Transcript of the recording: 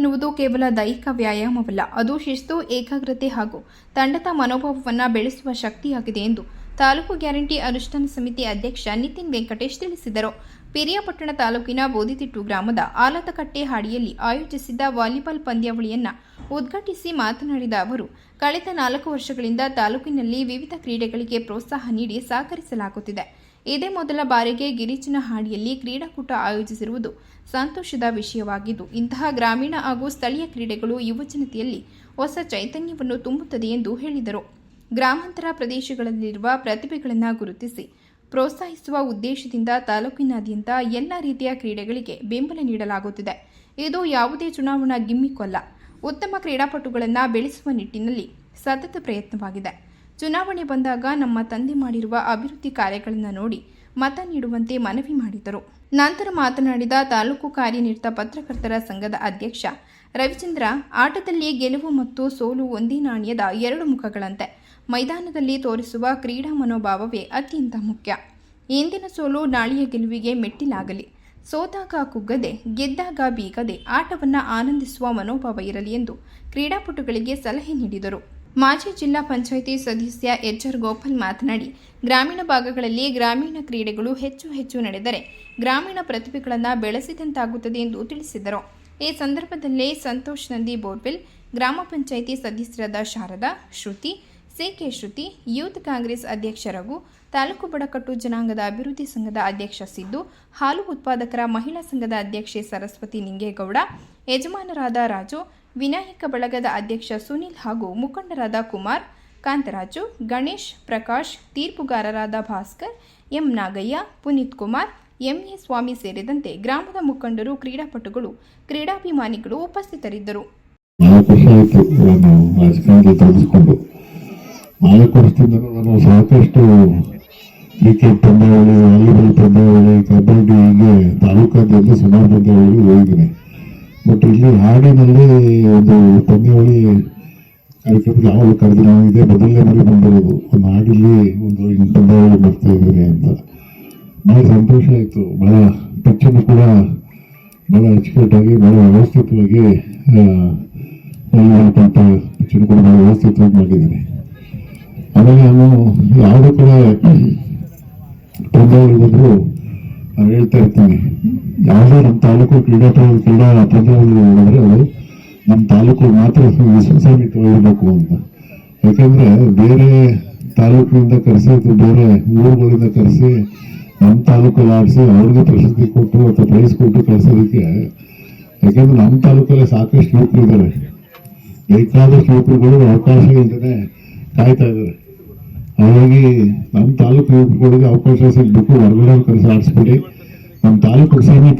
ಎನ್ನುವುದು ಕೇವಲ ದೈಹಿಕ ವ್ಯಾಯಾಮವಲ್ಲ, ಅದು ಶಿಸ್ತು, ಏಕಾಗ್ರತೆ ಹಾಗೂ ತಂಡದ ಮನೋಭಾವವನ್ನು ಬೆಳೆಸುವ ಶಕ್ತಿಯಾಗಿದೆ ಎಂದು ತಾಲೂಕು ಗ್ಯಾರಂಟಿ ಅನುಷ್ಠಾನ ಸಮಿತಿ ಅಧ್ಯಕ್ಷ ನಿತಿನ್ ವೆಂಕಟೇಶ್ ತಿಳಿಸಿದರು. ಪಿರಿಯಾಪಟ್ಟಣ ತಾಲೂಕಿನ ಬೋದಿತಿಟ್ಟು ಗ್ರಾಮದ ಆಲತಕಟ್ಟೆ ಹಾಡಿಯಲ್ಲಿ ಆಯೋಜಿಸಿದ್ದ ವಾಲಿಬಾಲ್ ಪಂದ್ಯಾವಳಿಯನ್ನು ಉದ್ಘಾಟಿಸಿ ಮಾತನಾಡಿದ ಅವರು, ಕಳೆದ ನಾಲ್ಕು ವರ್ಷಗಳಿಂದ ತಾಲೂಕಿನಲ್ಲಿ ವಿವಿಧ ಕ್ರೀಡೆಗಳಿಗೆ ಪ್ರೋತ್ಸಾಹ ನೀಡಿ ಸಹಕರಿಸಲಾಗುತ್ತಿದೆ. ಇದೇ ಮೊದಲ ಬಾರಿಗೆ ಗಿರಿಜನ ಹಾಡಿಯಲ್ಲಿ ಕ್ರೀಡಾಕೂಟ ಆಯೋಜಿಸಿರುವುದು ಸಂತೋಷದ ವಿಷಯವಾಗಿದ್ದು, ಇಂತಹ ಗ್ರಾಮೀಣ ಹಾಗೂ ಸ್ಥಳೀಯ ಕ್ರೀಡೆಗಳು ಯುವಜನತೆಯಲ್ಲಿ ಹೊಸ ಚೈತನ್ಯವನ್ನು ತುಂಬುತ್ತದೆ ಎಂದು ಹೇಳಿದರು. ಗ್ರಾಮಾಂತರ ಪ್ರದೇಶಗಳಲ್ಲಿರುವ ಪ್ರತಿಭೆಗಳನ್ನು ಗುರುತಿಸಿ ಪ್ರೋತ್ಸಾಹಿಸುವ ಉದ್ದೇಶದಿಂದ ತಾಲೂಕಿನಾದ್ಯಂತ ಎಲ್ಲ ರೀತಿಯ ಕ್ರೀಡೆಗಳಿಗೆ ಬೆಂಬಲ ನೀಡಲಾಗುತ್ತಿದೆ. ಇದು ಯಾವುದೇ ಚುನಾವಣಾ ಗಿಮ್ಮಿಕ್ಕಲ್ಲ ಉತ್ತಮ ಕ್ರೀಡಾಪಟುಗಳನ್ನು ಬೆಳೆಸುವ ನಿಟ್ಟಿನಲ್ಲಿ ಸತತ ಪ್ರಯತ್ನವಾಗಿದೆ. ಚುನಾವಣೆ ಬಂದಾಗ ನಮ್ಮ ತಂದೆ ಮಾಡಿರುವ ಅಭಿವೃದ್ಧಿ ಕಾರ್ಯಗಳನ್ನು ನೋಡಿ ಮತ ನೀಡುವಂತೆ ಮನವಿ ಮಾಡಿದರು. ನಂತರ ಮಾತನಾಡಿದ ತಾಲೂಕು ಕಾರ್ಯನಿರತ ಪತ್ರಕರ್ತರ ಸಂಘದ ಅಧ್ಯಕ್ಷ ರವಿಚಂದ್ರ, ಆಟದಲ್ಲಿ ಗೆಲುವು ಮತ್ತು ಸೋಲು ಒಂದೇ ನಾಣ್ಯದ ಎರಡು ಮುಖಗಳಂತೆ ಮೈದಾನದಲ್ಲಿ ತೋರಿಸುವ ಕ್ರೀಡಾ ಮನೋಭಾವವೇ ಅತ್ಯಂತ ಮುಖ್ಯ. ಇಂದಿನ ಸೋಲು ನಾಳೆಯ ಗೆಲುವಿಗೆ ಮೆಟ್ಟಿಲಾಗಲಿ. ಸೋತಾಗ ಕುಗ್ಗದೆ, ಗೆದ್ದಾಗ ಬೀಗದೆ ಆಟವನ್ನು ಆನಂದಿಸುವ ಮನೋಭಾವ ಇರಲಿ ಎಂದು ಕ್ರೀಡಾಪಟುಗಳಿಗೆ ಸಲಹೆ ನೀಡಿದರು. ಮಾಜಿ ಜಿಲ್ಲಾ ಪಂಚಾಯಿತಿ ಸದಸ್ಯ ಎಚ್ಆರ್ ಗೋಪಾಲ್ ಮಾತನಾಡಿ, ಗ್ರಾಮೀಣ ಭಾಗಗಳಲ್ಲಿ ಗ್ರಾಮೀಣ ಕ್ರೀಡೆಗಳು ಹೆಚ್ಚು ಹೆಚ್ಚು ನಡೆದರೆ ಗ್ರಾಮೀಣ ಪ್ರತಿಭೆಗಳನ್ನು ಬೆಳೆಸಿದಂತಾಗುತ್ತದೆ ಎಂದು ತಿಳಿಸಿದರು. ಈ ಸಂದರ್ಭದಲ್ಲಿ ಸಂತೋಷ್ ನಂದಿ ಬೋರ್ವೆಲ್, ಗ್ರಾಮ ಪಂಚಾಯಿತಿ ಸದಸ್ಯರಾದ ಶಾರದಾ, ಶ್ರುತಿ, ಸಿಕೆ ಶ್ರುತಿ, ಯೂತ್ ಕಾಂಗ್ರೆಸ್ ಅಧ್ಯಕ್ಷ ರಘು, ತಾಲೂಕು ಬಡಕಟ್ಟು ಜನಾಂಗದ ಅಭಿವೃದ್ಧಿ ಸಂಘದ ಅಧ್ಯಕ್ಷ ಸಿದ್ದು, ಹಾಲು ಉತ್ಪಾದಕರ ಮಹಿಳಾ ಸಂಘದ ಅಧ್ಯಕ್ಷೆ ಸರಸ್ವತಿ ನಿಂಗೇಗೌಡ, ಯಜಮಾನರಾದ ರಾಜು ವಿನಾಯಕ ಬಳಗದ ಅಧ್ಯಕ್ಷ ಸುನಿಲ್ ಹಾಗೂ ಮುಖಂಡರಾದ ಕುಮಾರ್, ಕಾಂತರಾಜು, ಗಣೇಶ್, ಪ್ರಕಾಶ್, ತೀರ್ಪುಗಾರರಾದ ಭಾಸ್ಕರ್, ಎಂ ನಾಗಯ್ಯ, ಪುನೀತ್ ಕುಮಾರ್ ಎಂಎ ಸ್ವಾಮಿ ಸೇರಿದಂತೆ ಗ್ರಾಮದ ಮುಖಂಡರು, ಕ್ರೀಡಾಪಟುಗಳು, ಕ್ರೀಡಾಭಿಮಾನಿಗಳು ಉಪಸ್ಥಿತರಿದ್ದರು. ಕ್ರಿಕೆಟ್ ಪಂದ್ಯಾವಳಿ, ವಾಲಿಬಾಲ್ ಪಂದ್ಯಾವಳಿ, ಕಬಡ್ಡಿ ಹೀಗೆ ತಾಲೂಕಾದ್ಯಂತ ಹಾಡಿನಲ್ಲಿ ಒಂದು ಪಂದ್ಯಾವಳಿ ಕಾರ್ಯಕ್ರಮಕ್ಕೆ ಯಾವಾಗ ಕರೆದು ನಾವು ಇದೇ ಮೊದಲನೇ ಬಾರಿ ಬಂದಿರೋದು, ಒಂದು ಹಾಡಿಲ್ಲಿ ಒಂದು ಪಂದ್ಯಾವಳಿ ಬರ್ತಾ ಇದ್ದೀನಿ ಅಂತ. ಭಾಳ ಸಂತೋಷ ಆಯಿತು. ಭಾಳ ಪಿಚ್ಚನ್ನು ಕೂಡ ಭಾಳ ಅಚ್ಚುಕಟ್ಟಾಗಿ ಭಾಳ ವ್ಯವಸ್ಥಿತವಾಗಿ ಅಂತ ಪಿಚ್ಚನ್ನು ಕೂಡ ಭಾಳ ವ್ಯವಸ್ಥಿತವಾಗಿ ಮಾಡಿದ್ದೀನಿ. ಆಮೇಲೆ ನಾನು ಯಾವುದೇ ಕೂಡ ಪಂದ್ಯಾವಳಿ ಬಂದರೂ ಹೇಳ್ತಾ ಇರ್ತೀನಿ. ಯಾವುದೇ ನಮ್ಮ ತಾಲೂಕು ಕ್ರೀಡಾ ಕ್ರೀಡಾ ನೋಡಿದ್ರೆ ಅದು ನಮ್ಮ ತಾಲೂಕು ಮಾತ್ರ ವಿಶ್ವಸಾನ್ವಿತವಾಗಿರಬೇಕು ಅಂತ. ಯಾಕಂದ್ರೆ ಬೇರೆ ತಾಲೂಕಿನಿಂದ ಕರೆಸಿ ಅಥವಾ ಬೇರೆ ಊರುಗಳಿಂದ ಕರೆಸಿ ನಮ್ಮ ತಾಲೂಕಲ್ಲಿ ಆಡಿಸಿ ಅವ್ರಿಗೆ ಪ್ರಶಸ್ತಿ ಕೊಟ್ಟು ಅಥವಾ ಪ್ರೈಸ್ ಕೊಟ್ಟು ಕಳಿಸೋದಕ್ಕೆ, ಯಾಕಂದ್ರೆ ನಮ್ಮ ತಾಲೂಕಲ್ಲೇ ಸಾಕಷ್ಟು ಯುವಕರು ಇದ್ದಾರೆ. ಬೇಕಾದಷ್ಟು ಯುವಕರುಗಳು ಅವಕಾಶ ಇಲ್ಲದೆ ಕಾಯ್ತಾ ಇದ್ದಾರೆ. ಹಾಗಾಗಿ ನಮ್ಮ ತಾಲೂಕು ಯುವಕರುಗಳಿಗೆ ಅವಕಾಶ ಸಿಗಬೇಕು. ಹೊರಗಡೆ ಕರೆಸಿ ಆಡಿಸ್ಬಿಡಿ. ನಮ್ಮ ತಾಲೂಕು ಸೀಮಿತ